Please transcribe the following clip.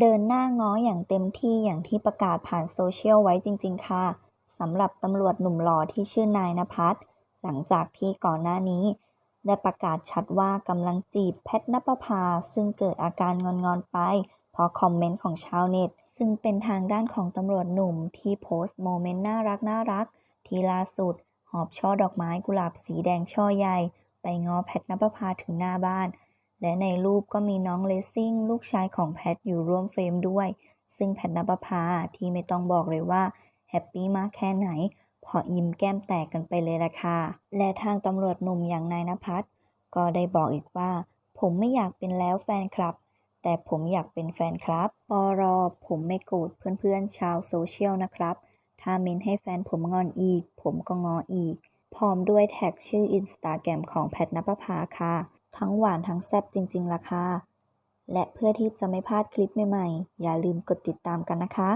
เดินหน้าง้ออย่างเต็มที่อย่างที่ประกาศผ่านโซเชียลไว้จริง ๆ ค่ะสำหรับตำรวจหนุ่มหล่อที่ชื่อนายนภัสหลังจากที่ก่อนหน้านี้ ได้ประกาศชัดว่ากำลังจีบแพทนปภา ซึ่งเกิดอาการงอนๆไป เพราะคอมเมนต์ของชาวเน็ต ซึ่งเป็นทางด้านของตำรวจหนุ่มที่โพสต์โมเมนต์น่ารักน่ารักที่ล่าสุด หอบช่อดอกไม้กุหลาบสีแดงช่อใหญ่ ไปง้อแพทนปภาถึงหน้าบ้าน และในรูปก็มีน้องเลสซิ่งลูกชายของแพทอยู่ร่วมเฟรมด้วย ซึ่งแพทนปภาที่ไม่ต้องบอกเลยว่าแฮปปี้มากแค่ไหน พอยิ้มแก้มแตกกันไปเลยละค่ะ และทางตำรวจหนุ่มอย่างนายนภัสก็ได้บอกอีกว่า ผมไม่อยากเป็นแล้วแฟนคลับ แต่ผมอยากเป็นแฟนครับปอรอ ผมไม่โกรธเพื่อนๆชาวโซเชียลนะครับ ถ้าเมนให้แฟนผมงอนอีก ผมก็งออีก พร้อมด้วยแท็กชื่ออินสตาแกรมของแพทนปภาค่ะ ทั้งหวานทั้งแซ่บจริงๆล่ะค่ะ และเพื่อที่จะไม่พลาดคลิปใหม่ๆ อย่าลืมกดติดตามกันนะคะ